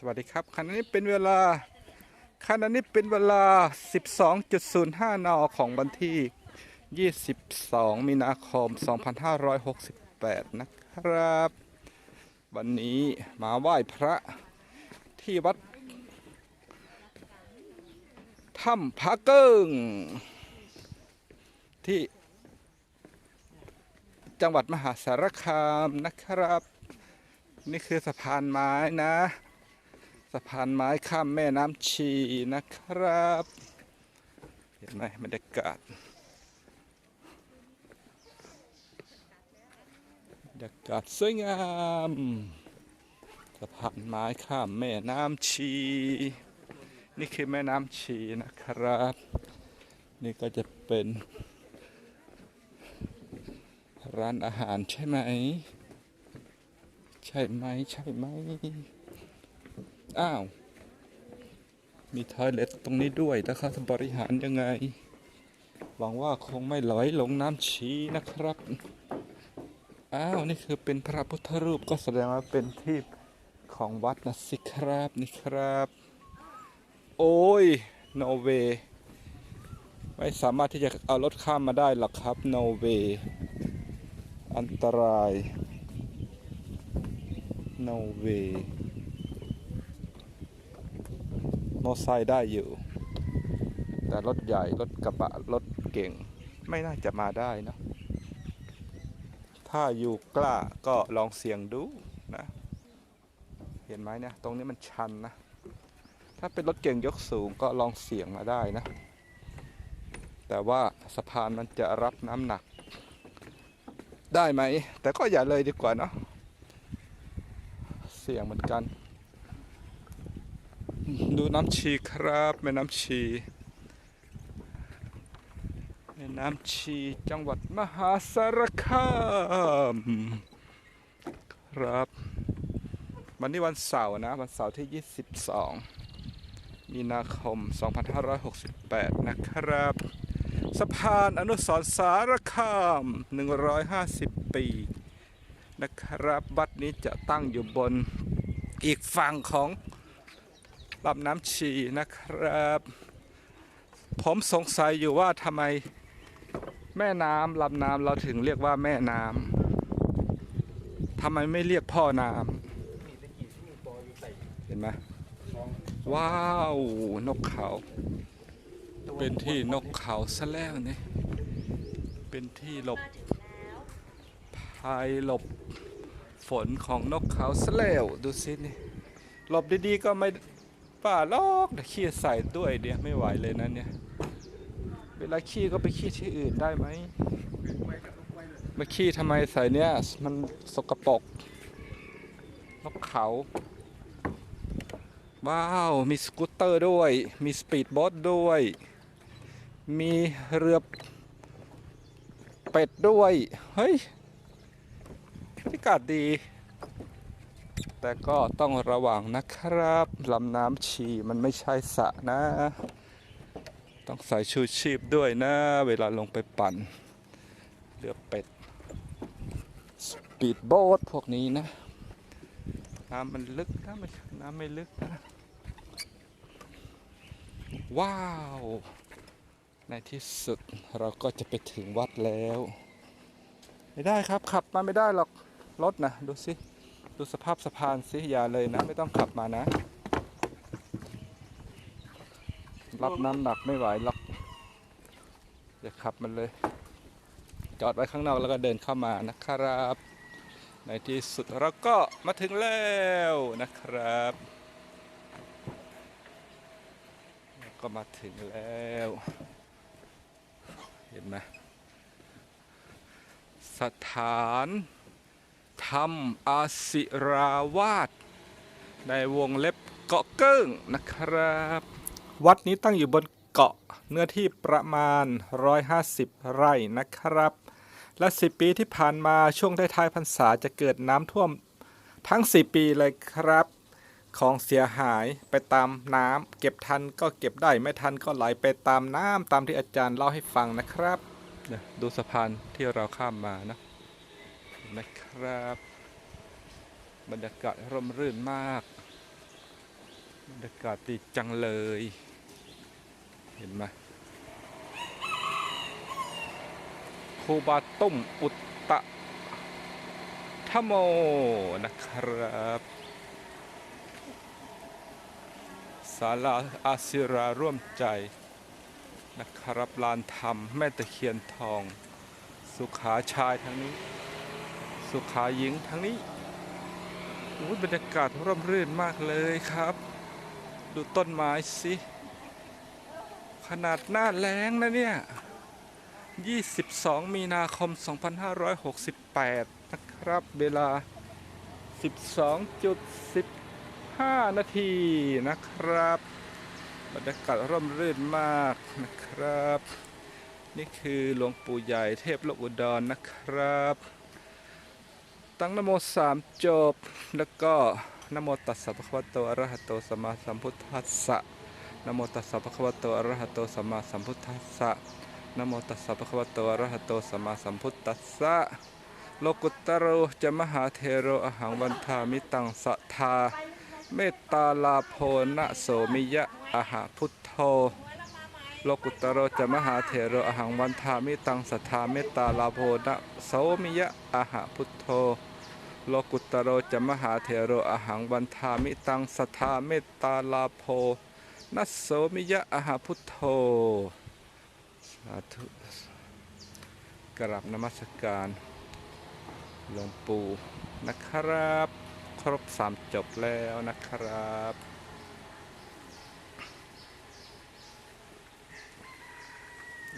สวัสดีครับขณะนี้เป็นเวลาขณะนี้เป็นเวลา 12.05 น ของวันที่ 22 มีนาคม 2568 นะครับ วันนี้มาไหว้พระที่วัดถ้ำพระเกิ้ง ที่จังหวัดมหาสารคามนะครับ นี่คือสะพานไม้นะะพานไม้ข้ามแม่น้ำชีนะครับ เห็นไหมบรรยากาศบรรยากาศสวยงามสะพานไม้ข้ามแม่น้ำชี นี่คือแม่น้ำชีนะครับ นี่ก็จะเป็น ร้านอาหารใช่ไหม ใช่ไหมใช่ไหม อ้าว มีทอยเล็ตตรงนี้ด้วยแล้วเขาจะบริหารยังไง หวังว่าคงไม่ไหลลงน้ำชีนะครับ อ้าว นี่คือเป็นพระพุทธรูปก็แสดงว่าเป็นที่ของวัดนะสิครับนี่ครับ โอ้ยโนเวไม่สามารถที่จะเอารถข้ามมาได้หรอกครับโนเวอันตราย no way ม อไซค์ได้อยู่ แต่รถใหญ่ รถกระบะ รถเก่ง ไม่น่าจะมาได้นะ ถ้าอยู่กล้าก็ลองเสี่ยงดูนะ เห็นไหมเนี่ย ตรงนี้มันชันนะ ถ้าเป็นรถเก่งยกสูงก็ลองเสี่ยงมาได้นะ แต่ว่าสะพานมันจะรับน้ำหนัก ได้ไหม แต่ก็อย่าเลยดีกว่าเนาะ เสี่ยงเหมือนกัน ดูน้ำชีครับแม่น้ำชีแม่น้ำชีจังหวัดมหาสารคามครับ วันนี้วันเสาร์นะ วันเสาร์ที่ 22 มีนาคม 2568 นะครับ สะพานอนุสรสารคาม 150 ปีนะครับวัดนี้จะตั้งอยู่บนอีกฝั่งของ ลำน้ำชีนะครับ ผมสงสัยอยู่ว่าทำไมแม่น้ำลำน้ำเราถึงเรียกว่าแม่น้ำทำไมไม่เรียกพ่อน้ำเห็นไหมว้าว นกเขา เป็นที่นกเขาซะแล้วนี่ เป็นที่หลบภายหลบฝนของนกเขาซะแล้วดูสินี่หลบดีๆก็ไม่ ป่าลอกแต่ขี้ใส่ด้วยเดียวไม่ไหวเลยนะเนี่ย เวลาขี้ก็ไปขี้ที่อื่นได้ไหมมาขี้ทำไมใส่เนี่ยมันสกปรกนกเขา ว้าว มีสกูตเตอร์ด้วย มีสปีดบ๊ทด้วย มีเรือเป็ดด้วย เฮ้ยบรรยากาศดี แต่ก็ต้องระวังนะครับลำน้ำชีมันไม่ใช่สระนะ ต้องใส่ชูชีพด้วยนะ เวลาลงไปปั่นเรือเป็ดสปีดโบ๊ทพวกนี้นะ น้ำมันลึกนะไม่น้ำไม่ลึกนะ ว้าว ในที่สุดเราก็จะไปถึงวัดแล้ว ไม่ได้ครับขับมาไม่ได้หรอกรถนะ ดูสิ ดูสภาพสะพานสิอย่าเลยนะ ไม่ต้องขับมานะ รับน้ำหนักไม่ไหวหรอกอย่าขับมันเลย จอดไว้ข้างนอกแล้วก็เดินเข้ามานะครับ ในที่สุดเราก็มาถึงแล้วนะครับ ก็มาถึงแล้ว เห็นไหมสถาน ธรรมอาศิราวาสในวงเล็บเกาะเกิ้งนะครับ วัดนี้ตั้งอยู่บนเกาะเนื้อที่ประมาณ 150 ไร่นะครับ และ 10 ปีที่ผ่านมาช่วงท้ายๆพรรษาจะเกิดน้ำท่วมทั้ง 4 ปีเลยครับ ของเสียหายไปตามน้ำเก็บทันก็เก็บได้ไม่ทันก็ไหลไปตามน้ำตามที่อาจารย์เล่าให้ฟังนะครับ ดูสะพานที่เราข้ามมานะ นะครับ บรรยากาศร่มรื่นมาก บรรยากาศดีจังเลย เห็นไหมครูบาตุ้มอุตตะธโมนะครับศาลาอาศิราร่วมใจนะครับลานธรรมแม่ตะเคียนทอง สุขาชายทางนี้ สุขาหญิงทางนี้อุ๊ยบรรยากาศร่มรื่นมากเลยครับ ดูต้นไม้สิ ขนาดหน้าแล้งนะเนี่ย 22 มีนาคม 2568 นะครับ เวลา 12.15 นาทีนะครับ บรรยากาศร่มรื่นมากนะครับ นี่คือหลวงปู่ใหญ่เทพโลกอุดรนะครับ ตั้งนโมสามจบ แล้วก็นโมตัสสะภะคะวะโตอะระหะโตสัมมาสัมพุทธัสสะนโมตัสสะภะคะวะโตอะระหะโตสัมมาสัมพุทธัสสะนโมตัสสะภะคะวะโตอะระหะโตสัมมาสัมพุทธัสสะโลกุตตโรจะมหาเทโรอหังวันทามิตังสัทธา เมตตาลาโพนะโสมิยะอะหะพุทโธโลกุตตโรจะมหาเถโรอหังวันทามิตังสัทธาเมตตาลาโพนะโสมิยะอะหะพุทโธ โลกุตโรจะมหาเถโรอหังวันทามิตังสัทาเมตตาลาโพนะโสมิยะอะหะพุทโธสาธุกราบนมัสการหลวงปู่นะครับ ครบสามจบแล้วนะครับ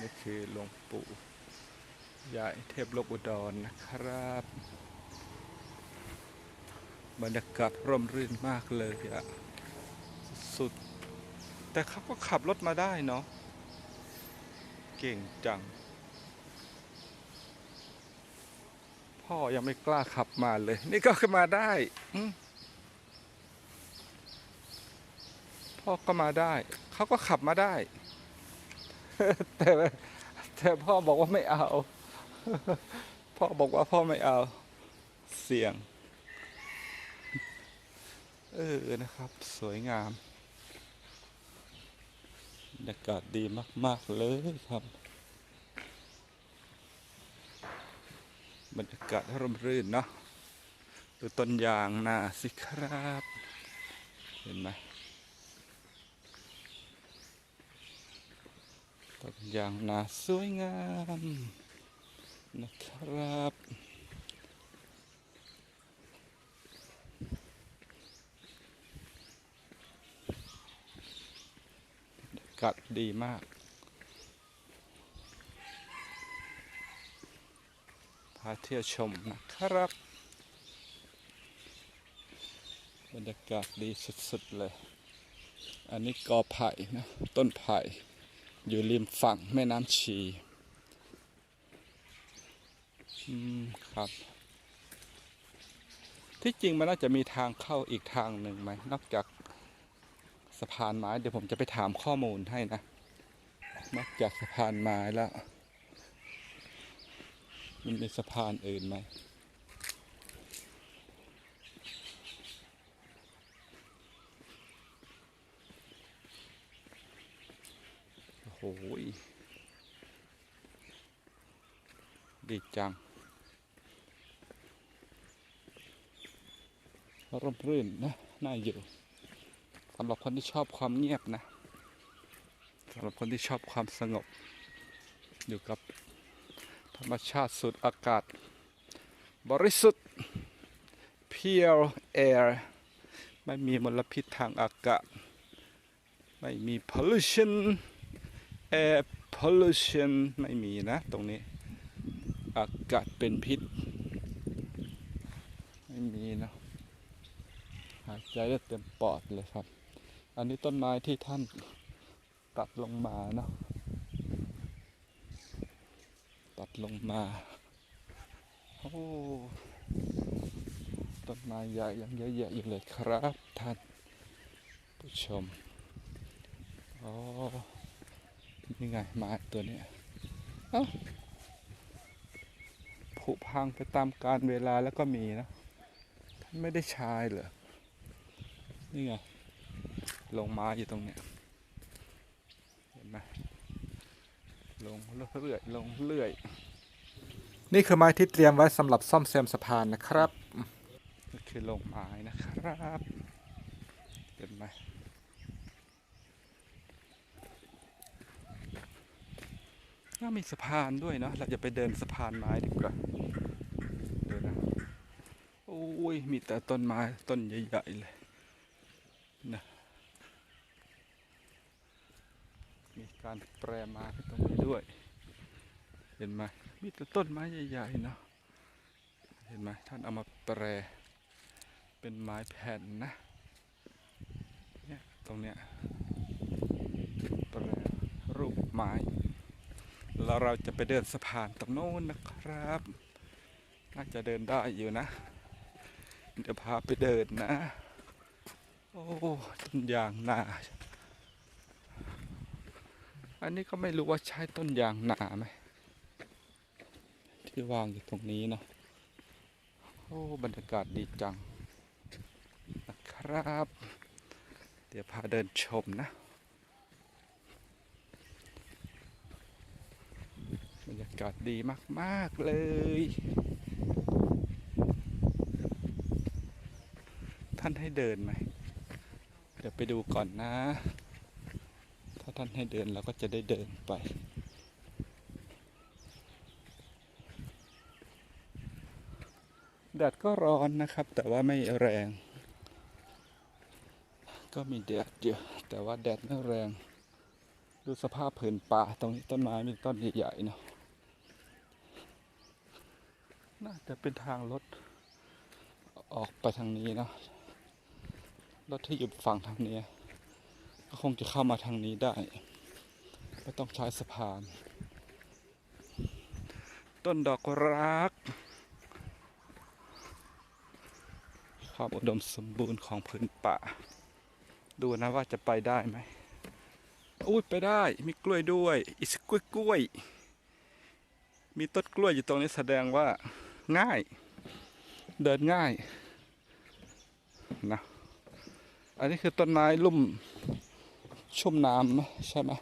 นี่คือหลวงปู่ใหญ่เทพโลกอุดรนะครับ บรรยากาศร่มรื่นมากเลยอะสุด แต่เขาก็ขับรถมาได้เนาะ เก่งจัง พ่อยังไม่กล้าขับมาเลย นี่ก็ขึ้นมาได้พ่อก็มาได้ เขาก็ขับมาได้ แต่แต่พ่อบอกว่าไม่เอา พ่อบอกว่าพ่อไม่เอา เสี่ยง ออนะครับ สวยงามบรรยากาศดีมาก ๆ เลยครับบรรยากาศร่มรื่นเนาะดูต้นยางนาสิครับ เห็นไหมต้นยางนาสวยงามนะครับ บรรยากาศดีมาก พาเที่ยวชมนะครับ บรรยากาศดีสุดๆเลย อันนี้กอไผ่นะต้นไผ่อยู่ริมฝั่งแม่น้ำชี อืมครับ ที่จริงมันน่าจะมีทางเข้าอีกทางหนึ่งไหม นอกจาก สะพานไม้เดี๋ยวผมจะไปถามข้อมูลให้นะนอกจากสะพานไม้แล้วมันมีสะพานอื่นไหมโอ้โหยดีจังร่มรื่นนะ น่าอยู่ำหรับคนที่ชอบความเงียบนะสำหรับคนที่ชอบความสงบ อยู่กับธรรมชาติสุดอากาศ บริสุทธิ์ pure air ไม่มีมลพิษทางอากาศ ไม่มี pollution air pollution ไม่มีนะ ตรงนี้ อากาศเป็นพิษ ไม่มีนะหายใจได้เต็มปอดเลยครับ อันนี้ต้นไม้ที่ท่านตัดลงมาเนาะตัดลงมา โอ้ ต้นไม้ใหญ่ยังเยอะแยะอยู่เลยครับท่านผู้ชมอ๋อนี่ไงไม้ตัวเนี้ยเอ้าผุพังไปตามกาลเวลาแล้วก็มีนะ ท่านไม่ได้ใชายเหรอ นี่ไง ลงไม้อยู่ตรงเนี้ยเห็นไหมลงเรื่อยๆลงเรื่อย นี่คือไม้ที่เตรียมไว้สำหรับซ่อมแซมสะพานนะครับนี่คือลงไม้นะครับเห็นไหมน่ามีสะพานด้วยเนาะเราจะไปเดินสะพานไม้ดีกว่าเดี๋ยวนะโอ้ยมีแต่ต้นไม้ต้นใหญ่ๆเลยนะ มี การแปรม้ตรงนี้ด้วย เห็นไหมมีแต่ต้นไม้ใหญ่ๆเนาะเห็นไหมท่านเอามาแปรเป็นไม้แผ่นนะเนี่ยตรงเนี้ยแปรรูปไม้แล้วเราจะไปเดินสะพานตรงโน้นนะครับ น่าจะเดินได้อยู่นะ เดี๋ยวพาไปเดินนะ โอ้ต้นยางนา อันนี้ก็ไม่รู้ว่าใช่ต้นยางหนาไหมที่วางอยู่ตรงนี้นะโอ้บรรยากาศดีจังนะครับ เดี๋ยวพาเดินชมนะ บรรยากาศดีมาก ๆ เลย ท่านให้เดินไหม เดี๋ยวไปดูก่อนนะ ท่านให้เดินเราก็จะได้เดินไป แดดก็ร้อนนะครับ แต่ว่าไม่แรง ก็มีแดดอยู่แต่ว่าแดดไม่แรง ดูสภาพผืนป่าตรงนี้ต้นไม้มีต้นใหญ่ๆเนาะน่าจะเป็นทางรถออกไปทางนี้เนาะรถที่อยู่ฝั่งทางนี้ ก็คงจะเข้ามาทางนี้ได้ไม่ต้องใช้สะพาน ต้นดอกรัก ความอุดมสมบูรณ์ของพื้นป่า ดูนะว่าจะไปได้ไหมอุ้ยไปได้มีกล้วยด้วยอีสกล้วยกล้วย มีต้นกล้วยอยู่ตรงนี้แสดงว่าง่าย เดินง่ายนะอันนี้คือต้นไม้ลุ่ม ชุ่มน้ำใช่ไหม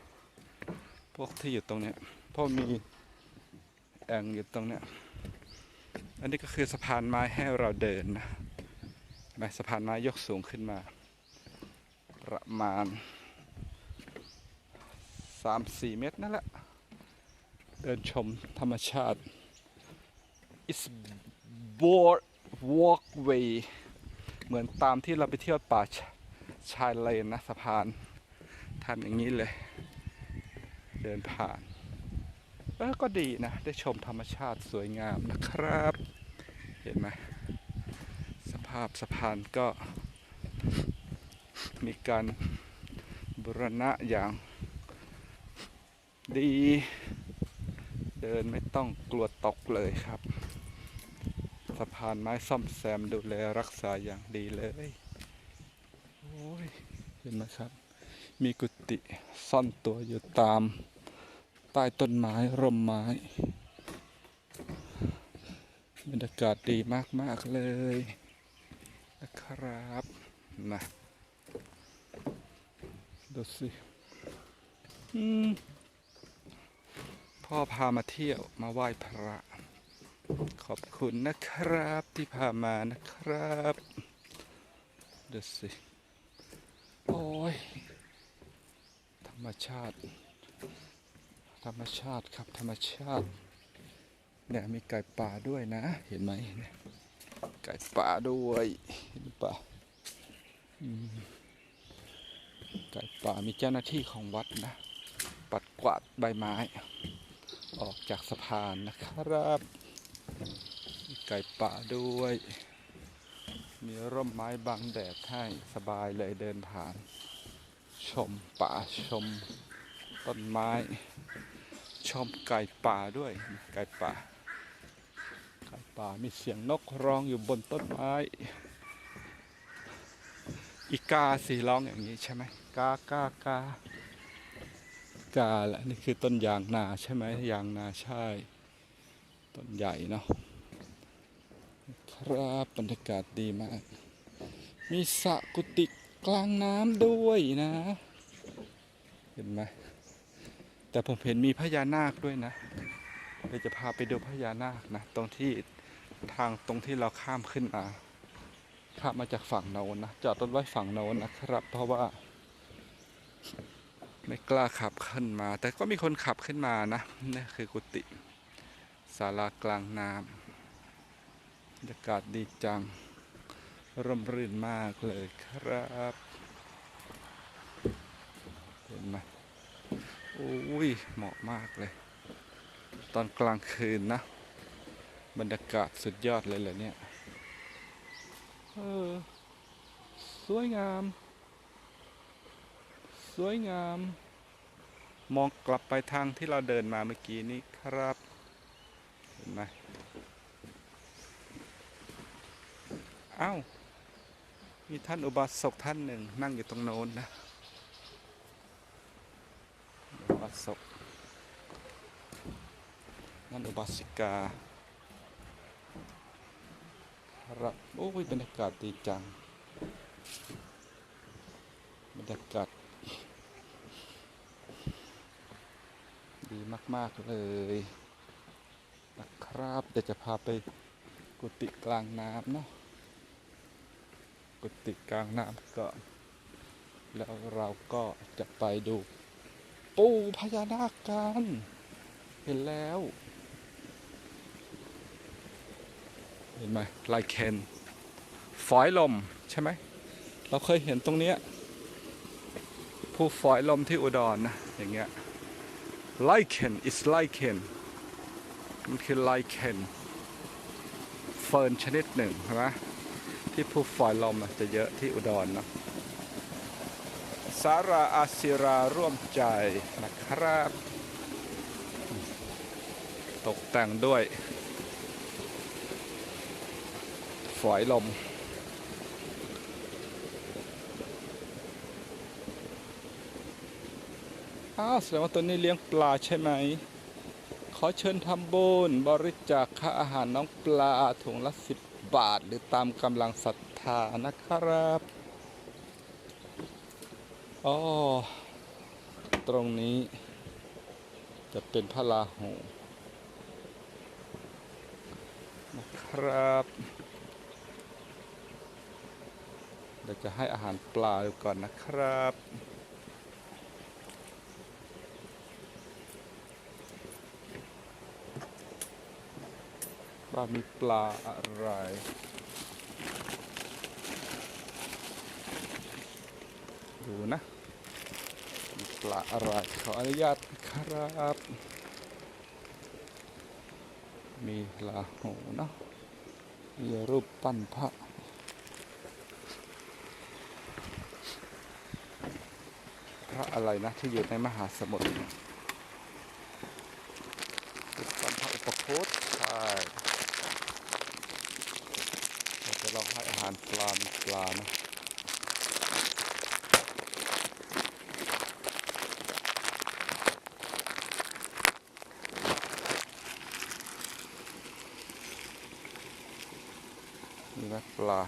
พวกที่อยู่ตรงเนี้ยเพราะมีแอ่งอยู่ตรงเนี้ยอันนี้ก็คือสะพานไม้ให้เราเดินนะเห็นไหมสะพานไม้ยกสูงขึ้นมา ประมาณ 3-4 เมตรนั่นแหละ เดินชมธรรมชาติ It's board walkway เหมือนตามที่เราไปเที่ยวป่าชายเลนนะสะพาน ทำอย่างนี้เลย เดินผ่านเออก็ดีนะ ได้ชมธรรมชาติสวยงามนะครับ เห็นไหมสภาพสะพานก็มีการบุรณะอย่างดี เดินไม่ต้องกลัวตกเลยครับสะพานไม้ซ่อมแซมดูแลรักษาอย่างดีเลย โอ้ย เห็นไหมครับ มีกุฏิซ่อนตัวอยู่ตามใต้ต้นไม้ร่มไม้บรรยากาศดีมาก ๆ เลยนะครับนะดูสิพ่อพามาเที่ยวมาไหว้พระ ขอบคุณนะครับที่พามานะครับดูสิ โอ้ย รรมชาติ ธรรมชาติครับธรรมชาติเนี่ยมีไก่ป่าด้วยนะ เห็นไหมไก่ป่าด้วยเห็นป่ะอืมไก่ป่ามีเจ้าหน้าที่ของวัดนะ ปัดกวาดใบไม้ ออกจากสะพานนะครับมีไก่ป่าด้วย มีร่มไม้บังแดดให้สบายเลยเดินผ่าน ชมป่าชมต้นไม้ ชมไก่ป่าด้วยไก่ป่าไก่ป่ามีเสียงนกร้องอยู่บนต้นไม้ อีกาสีร้องอย่างนี้ใช่ไหมกากากากาแหละนี่คือต้นยางนาใช่ไหมยางนาใช่ ต้นใหญ่เนาะครับบรรยากาศดีมาก มีสระกุฏิ กลางน้ำด้วยนะ เห็นไหมแต่ผมเห็นมีพญานาคด้วยนะเดี๋ยวจะพาไปดูพญานาคนะ ตรงที่ทางตรงที่เราข้ามขึ้นมาข้ามมาจากฝั่งโน้นนะจอดรถไว้ฝั่งโน้นนะครับ เพราะว่า ไม่กล้าขับขึ้นมา แต่ก็มีคนขับขึ้นมานะนี่คือกุฏิศาลากลางน้ำบรรยากาศดีจังร่มรื่นมากเลยครับ เห็นไหมโอ้ยเหมาะมากเลย ตอนกลางคืนนะ บรรยากาศสุดยอดเลยเหรอเนี่ยเออสวยงาม สวยงาม มองกลับไปทางที่เราเดินมาเมื่อกี้นี้ครับ เห็นไหมเอ้ามีท่านอุบาสกท่านหนึ่งนั่งอยู่ตรงโน้นนะ อุบาสกนั่นอุบาสิกาครับโอ้ยบรรยากาศดีจังบรรยากาศดีมาก ๆ เลยนะครับเดี๋ยวจะพาไปกุฏิกลางน้ำเนาะกุฏิกลางน้ำก่อนแล้วเราก็จะไปดู ปูพญานาคกันเห็นแล้ว เห็นไหมลายเคนฝอยลมใช่ไหม เราเคยเห็นตรงเนี้ยผู้ฝอยลมที่อุดรนะอย่างเงี้ยไลเคน is ไลเคนมันคือไลเคนเฟิร์นชนิดหนึ่งใช่ไหมที่ผู้ฝอยลมจะเยอะที่อุดรเนาะ สาราอาศิราร่วมใจนะครับ ตกแต่งด้วย ฝอยลม อ้าวแสดงว่าตัวนี้เลี้ยงปลาใช่ไหม ขอเชิญทำบุญบริจาคค่าอาหารน้องปลาถุงละสิบบาท หรือตามกำลังศรัทธานะครับ อ๋อ ตรงนี้จะเป็นพระราหูนะครับ เดี๋ยวจะให้อาหารปลาดูก่อนนะครับ ว่ามีปลาอะไร ดูนะปลาอะไรขออนุญาตครับ มีลาหูเนาะมีรูปปั้นพระพระอะไรนะที่อยู่ในมหาสมุทรปปั้นพระอุปคุตใช่เราจะลองให้อาหารปลามีปลานะ นี่ไหมปลา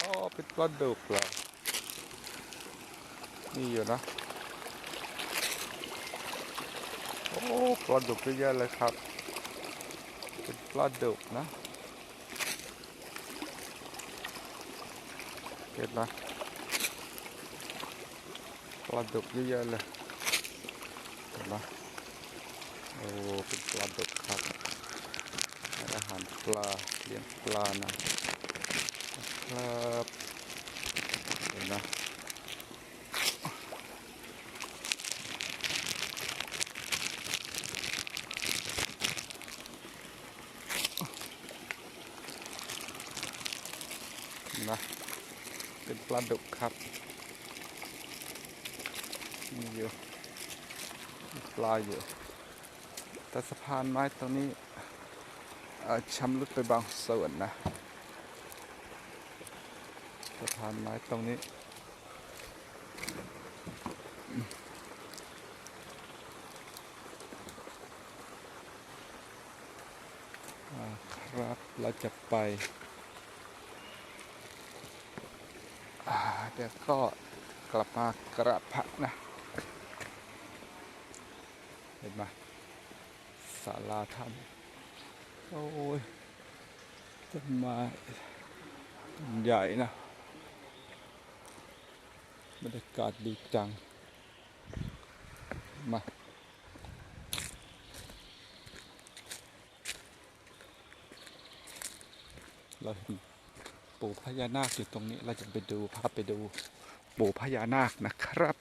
อ๋อ เป็นปลาดุกเหรอนี่อยู่นะ โอ้ปลาดุกเยอะแยะเลยครับ เป็นปลาดุกนะเห็นไหมปลาดุกเยอะแยะเลยเห็นไหมโอ้เป็นปลาดุกครับอาหารปลาเลี้ยงปลานะครับ ห็นนะเห็นะเป็นปลาดุกครับมีอยู่มีปลาอยู่แต่สะพานไม้ตรงนี้ชำรุดไปบางส่วนนะสะพานไม้ตรงนี้ ครับ เราจะไป เดี๋ยวก็กลับมากราบพระนะ เห็นไหมศาลาธรรมโอ้ยต้นไม้ใหญ่นะ บรรยากาศดีจัง มา เราเห็นปู่พญานาคอยู่ตรงนี้ เราจะไปดูพาพไปดูปู่พญานาคนะครับ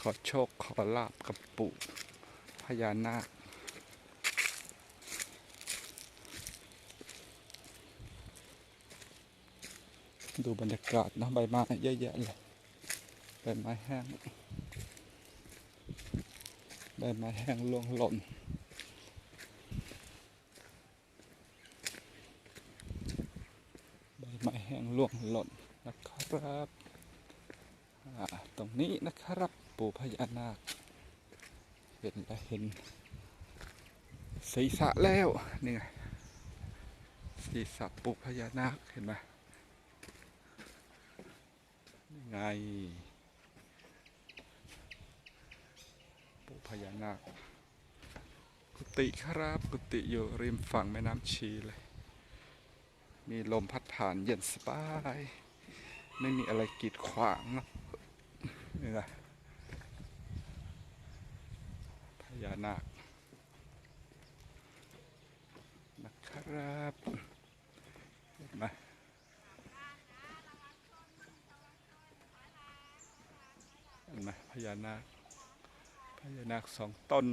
ขอโชคขอลาบกับปู่พญานาค ดูบรรยากาศนะใบไม้เยอะแยะเลยใบไม้แห้งใบไม้แห้งร่วงหล่นใบไม้แห้งร่วงหล่นนะครับตรงนี้นะครับปู่พญานาค เห็นแล้วเห็นศีรษะแล้วนี่ไงศีรษะปู่พญานาคเห็นไหม นี่ ไงปู่พญานาค กุฏิครับ กุฏิอยู่ริมฝั่งแม่น้ำชีเลย มีลมพัดผ่านเย็นสบาย ไม่มีอะไรกีดขวางเนอะนี่ไงพญานาคนะครับเห็นไหม เห็ นไหมพญานาคพญานาคสองต้น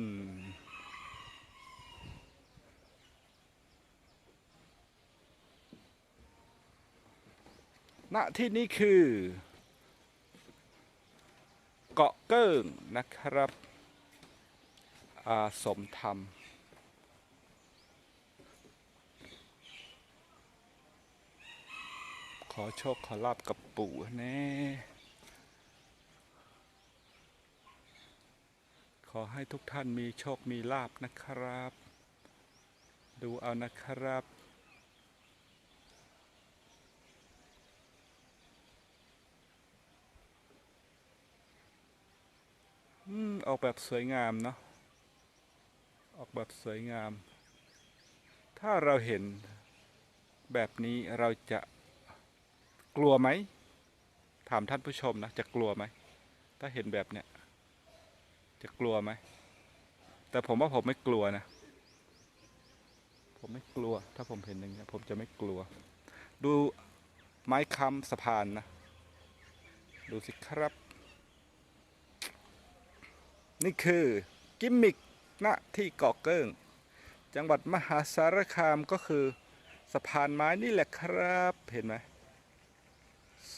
ณที่นี้คือเกาะเกิ้งนะครับ อาสมธรรม ขอโชคขอลาบกับปู่แน่ อให้ทุกท่านมีโชคมีลาบนะครับ ดูเอานะครับ อืม ออกแบบสวยงามเนาะ ออกแบบสวยงาม ถ้าเราเห็นแบบนี้เราจะกลัวไหม ถามท่านผู้ชมนะ จะกลัวไหม ถ้าเห็นแบบเนี้ย จะกลัวไหม แต่ผมว่าผมไม่กลัวนะ ผมไม่กลัว ถ้าผมเห็นอย่างเงี้ผมจะไม่กลัว ดูไม้ค้ำสะพานนะ ดูสิครับ นี่คือ กิมมิกณที่เกาะเกิ้ง จังหวัดมหาสารคามก็คือ สะพานไม้นี่แหละครับ เห็นไหม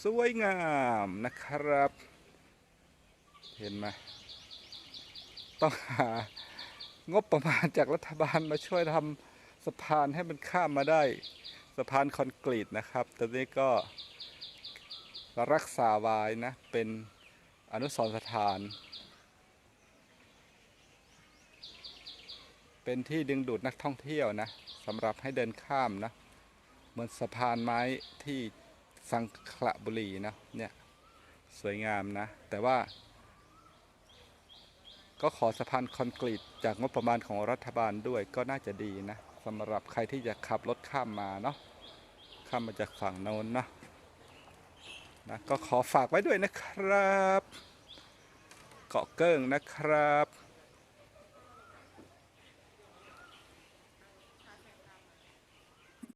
สวยงามนะครับ เห็นไหม ต้องหางบประมาณจากรัฐบาลมาช่วยทำสะพานให้มันข้ามมาได้สะพานคอนกรีตนะครับตอนนี้ก็รักษาไว้นะ เป็นอนุสรณ์สถาน เป็นที่ดึงดูดนักท่องเที่ยวนะสำหรับให้เดินข้ามนะ เหมือนสะพานไม้ที่สังขละบุรีนะเนี่ย สวยงามนะ แต่ว่า ก็ขอสะพานคอนกรีตจากงบประมาณของรัฐบาลด้วยก็น่าจะดีนะสำหรับใครที่จะขับรถข้ามมาเนาะข้ามมาจากฝั่งโน้นนะนะก็ขอฝากไว้ด้วยนะครับ เกาะเกิ้งนะครับ